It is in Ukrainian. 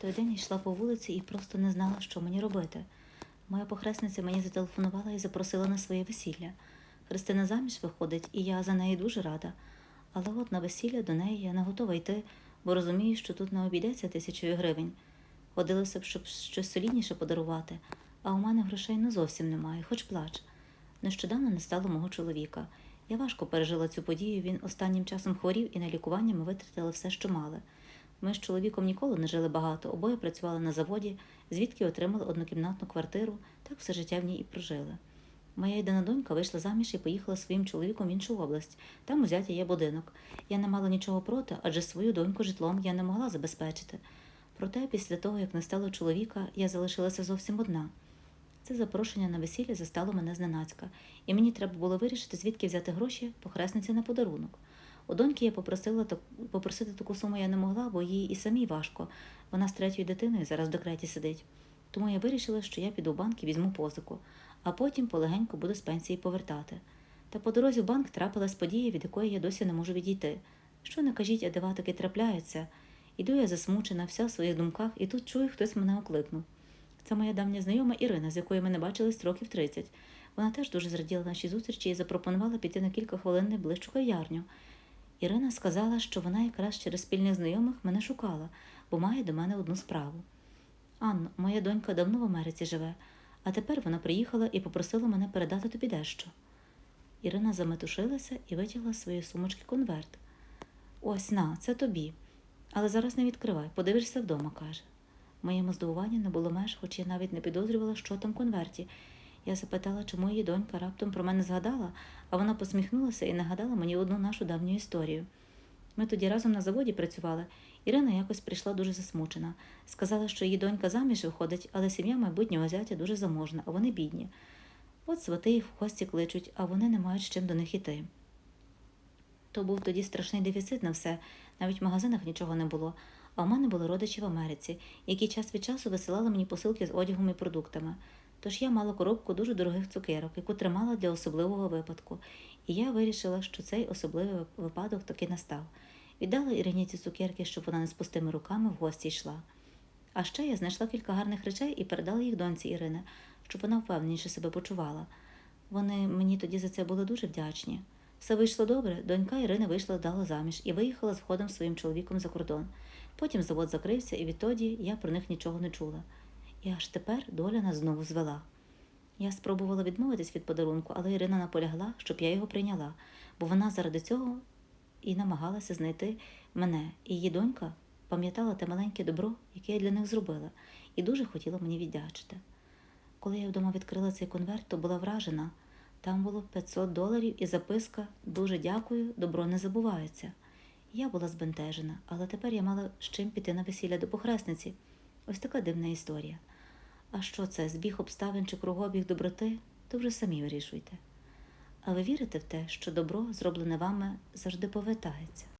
Той день йшла по вулиці і просто не знала, що мені робити. Моя похресниця мені зателефонувала і запросила на своє весілля. Христина заміж виходить, і я за неї дуже рада. Але от на весілля до неї я не готова йти, бо розумію, що тут не обійдеться тисячою гривень. Ходилося б, щоб щось солідніше подарувати, а у мене грошей не зовсім немає, хоч плач. Нещодавно не стало мого чоловіка. Я важко пережила цю подію. Він останнім часом хворів і на лікування ми витратили все, що мали. Ми з чоловіком ніколи не жили багато, обоє працювали на заводі, звідки отримали однокімнатну квартиру, так все життя в ній і прожили. Моя єдина донька вийшла заміж і поїхала своїм чоловіком в іншу область. Там у є будинок. Я не мала нічого проти, адже свою доньку житлом я не могла забезпечити. Проте, після того, як не стало чоловіка, я залишилася зовсім одна. Це запрошення на весілля застало мене зненацька, і мені треба було вирішити, звідки взяти гроші похресниці на подарунок. У доньки я попросила попросити таку суму я не могла, бо їй і самій важко. Вона з третьою дитиною зараз в декреті сидить. Тому я вирішила, що я піду в банк і візьму позику, а потім полегенько буду з пенсії повертати. Та по дорозі в банк трапилась подія, від якої я досі не можу відійти. Що не кажіть, а дива таки трапляються. Іду я засмучена, вся в своїх думках, і тут чую, хтось мене окликнув. Це моя давня знайома Ірина, з якою ми не бачились років 30. Вона теж дуже зраділа нашій зустрічі і запропонувала піти на кілька хвилин найближчу кав'ярню. Ірина сказала, що вона якраз через спільних знайомих мене шукала, бо має до мене одну справу. Анно, моя донька давно в Америці живе, а тепер вона приїхала і попросила мене передати тобі дещо. Ірина заметушилася і витягла з своєї сумочки конверт. Ось на, це тобі. Але зараз не відкривай, подивишся вдома, каже. Моєму здивуванню не було меж, хоч я навіть не підозрювала, що там в конверті. Я запитала, чому її донька раптом про мене згадала, а вона посміхнулася і нагадала мені одну нашу давню історію. Ми тоді разом на заводі працювали. Ірина якось прийшла дуже засмучена. Сказала, що її донька заміж виходить, але сім'я майбутнього зятя дуже заможна, а вони бідні. От свати їх в гості кличуть, а вони не мають з чим до них іти. То був тоді страшний дефіцит на все, навіть в магазинах нічого не було. А в мене були родичі в Америці, які час від часу висилали мені посилки з одягом і продуктами. Тож я мала коробку дуже дорогих цукерок, яку тримала для особливого випадку, і я вирішила, що цей особливий випадок таки настав. Віддала Ірині ці цукерки, щоб вона не з пустими руками в гості йшла. А ще я знайшла кілька гарних речей і передала їх доньці Ірини, щоб вона впевненіше себе почувала. Вони мені тоді за це були дуже вдячні. Все вийшло добре. Донька Ірини вийшла вдало заміж і виїхала з своїм чоловіком за кордон. Потім завод закрився, і відтоді я про них нічого не чула. І аж тепер доля нас знову звела. Я спробувала відмовитись від подарунку, але Ірина наполягла, щоб я його прийняла, бо вона заради цього і намагалася знайти мене. І її донька пам'ятала те маленьке добро, яке я для них зробила, і дуже хотіла мені віддячити. Коли я вдома відкрила цей конверт, то була вражена. Там було 500 доларів і записка Дуже дякую, добро не забувається. Я була збентежена, але тепер я мала з чим піти на весілля до похресниці. Ось така дивна історія. А що це, збіг обставин чи кругобіг доброти, то вже самі вирішуйте. А ви вірите в те, що добро, зроблене вами, завжди повертається?